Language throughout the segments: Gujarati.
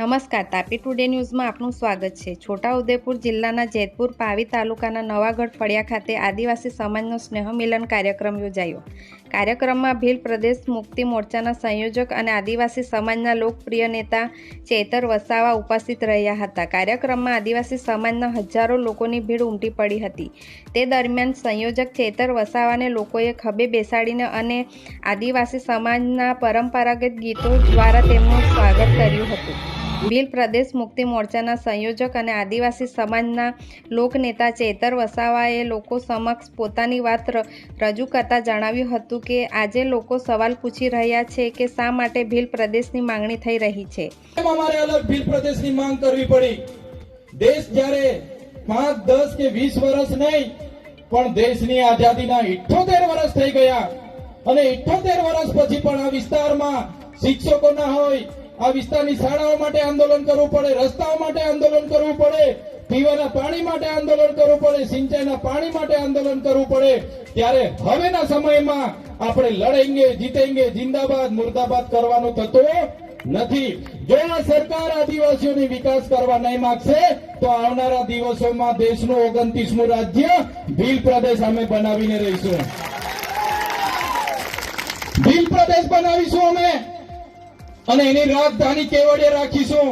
નમસ્કાર, તાપી ટુડે ન્યૂઝમાં આપનું સ્વાગત છે. છોટાઉદેપુર જિલ્લાના જેતપુર પાવી તાલુકાના નવાગઢ ફળિયા ખાતે આદિવાસી સમાજનો સ્નેહ મિલન કાર્યક્રમ યોજાયો. કાર્યક્રમમાં ભીલ પ્રદેશ મુક્તિ મોરચાના સંયોજક અને આદિવાસી સમાજના લોકપ્રિય નેતા ચેતર વસાવા ઉપસ્થિત રહ્યા હતા. કાર્યક્રમમાં આદિવાસી સમાજના હજારો લોકોની ભીડ ઉમટી પડી હતી. તે દરમિયાન સંયોજક ચેતર વસાવાને લોકોએ ખભે બેસાડીને અને આદિવાસી સમાજના પરંપરાગત ગીતો દ્વારા તેમનું સ્વાગત કર્યું હતું. ભીલ પ્રદેશ મુક્તિ મોરચાના સંયોજક અને આદિવાસી સમાજના લોકનેતા ચેતર વસાવાએ લોકો સમક્ષ પોતાની વાત રજૂ કરતા જણાવ્યું હતું કે, આજે લોકો સવાલ પૂછી રહ્યા છે કે શા માટે ભીલ પ્રદેશની માંગણી થઈ રહી છે. માંગ કરવી પડી. દેશ જ્યારે પાંચ, દસ કે વીસ વર્ષ નહીં, પણ દેશની આઝાદીના ઇઠોતેર વર્ષ થઈ ગયા. અને ઇઠોતેર વર્ષ પછી પણ આ વિસ્તારમાં શિક્ષકો ના હોય આ વિસ્તારની શાળાઓ માટે આંદોલન કરવું પડે, રસ્તાઓ માટે આંદોલન કરવું પડે, પીવાના પાણી માટે આંદોલન કરવું પડે, સિંચાઈના પાણી માટે આંદોલન કરવું પડે. ત્યારે હવેના સમયમાં આપણે લડેંગે, જીતેંગે, જિંદાબાદ, મુર્દાબાદ કરવાનું થતું નથી. જો આ સરકાર આદિવાસીઓની વિકાસ કરવા નહીં માંગશે, તો આવનારા દિવસોમાં દેશનું ઓગણત્રીસમું રાજ્ય ભીલ પ્રદેશ અમે બનાવીને રહીશું. ભીલ પ્રદેશ બનાવીશું અમે. અને એની રાજધાની કેવડિયા રાખીશું.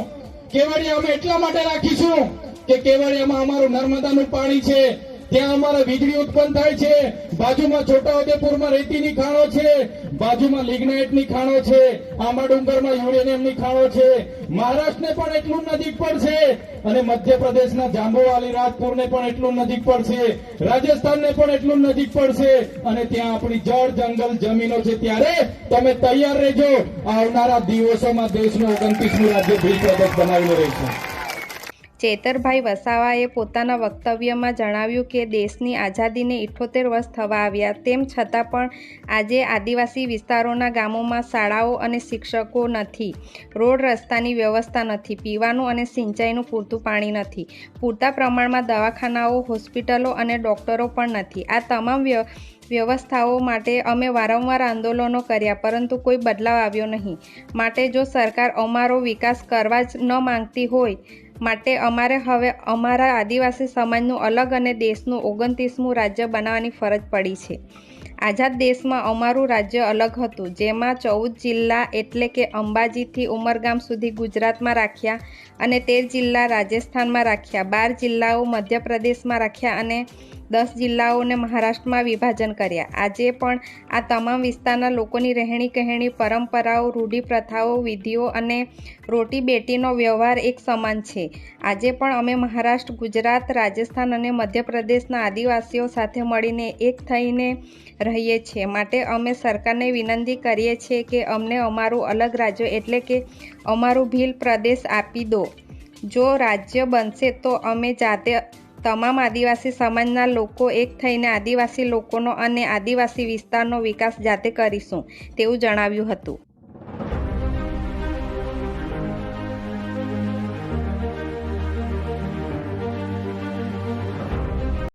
કેવડિયા અમે એટલા માટે રાખીશું કે કેવડિયામાં અમારું નર્મદાનું પાણી છે. ત્યાં અમારે વીજળી ઉત્પન્ન થાય છે. બાજુમાં છોટાઉદેપુરમાં રેતીની ખાણો છે. બાજુમાં લિગ્નાઇટની ખાણો છે. આંબા ડુંગરમાં યુરેનિયમની ખાણો છે. મહારાષ્ટ્રને પણ એટલું નજીક પડશે અને મધ્યપ્રદેશના જાંબુવાલી, રાજપુરને પણ એટલું નજીક પડશે. રાજસ્થાનને પણ એટલું નજીક પડશે. અને ત્યાં આપણી જળ જંગલ જમીનો છે. ત્યારે તમે તૈયાર રહેજો. આવનારા દિવસોમાં દેશનું ઓગણત્રીસમું રાજ્ય ભીલ પ્રદેશ બનાવીને રહીશું. ચેતરભાઈ વસાવાએ પોતાના વક્તવ્યમાં જણાવ્યું કે દેશની આઝાદીને ઇઠ્ઠોતેર વર્ષ થવા આવ્યા, તેમ છતાં પણ આજે આદિવાસી વિસ્તારોના ગામોમાં શાળાઓ અને શિક્ષકો નથી, રોડ રસ્તાની વ્યવસ્થા નથી, પીવાનું અને સિંચાઈનું પૂરતું પાણી નથી, પૂરતા પ્રમાણમાં દવાખાનાઓ, હોસ્પિટલો અને ડોક્ટરો પણ નથી. આ તમામ વ્ય, વ્યવસ્થાઓ માટે અમે વારંવાર આંદોલનો કર્યા, પરંતુ કોઈ બદલાવ આવ્યો નહીં. માટે જો સરકાર અમારો વિકાસ કરવા જ ન માંગતી હોય માટે અમારે હવે અમારા આદિવાસી સમાજનું અલગ અને દેશનું ઓગણત્રીસમું રાજ્ય બનાવવાની ફરજ પડી છે. આઝાદ દેશમાં અમારું રાજ્ય અલગ હતું, જેમાં ચૌદ જિલ્લા એટલે કે અંબાજીથી ઉમરગામ સુધી ગુજરાતમાં રાખ્યા અને તેર જિલ્લા રાજસ્થાનમાં રાખ્યા, બાર જિલ્લાઓ મધ્યપ્રદેશમાં રાખ્યા અને દસ જિલ્લાઓને મહારાષ્ટ્રમાં વિભાજન કર્યા. આજે પણ આ તમામ વિસ્તારના લોકોની રહેણી કહેણી પરંપરાઓ રૂઢિ પ્રથાઓ વિધિઓ અને રોટી બેટીનો વ્યવહાર એક સમાન છે. આજે પણ અમે મહારાષ્ટ્ર, ગુજરાત, રાજસ્થાન અને મધ્યપ્રદેશના આદિવાસીઓ સાથે મળીને એક થઈને રહીએ છીએ. માટે અમે સરકારને વિનંતી કરીએ છીએ કે અમને અમારું અલગ રાજ્ય એટલે કે અમારું ભીલ પ્રદેશ આપી દો. જો રાજ્ય બનશે તો અમે જાતે તમામ આદિવાસી સમાજના લોકો એક થઈને આદિવાસી લોકોનો અને આદિવાસી વિસ્તારનો વિકાસ જાતે કરીશું, તેવું જણાવ્યું હતું.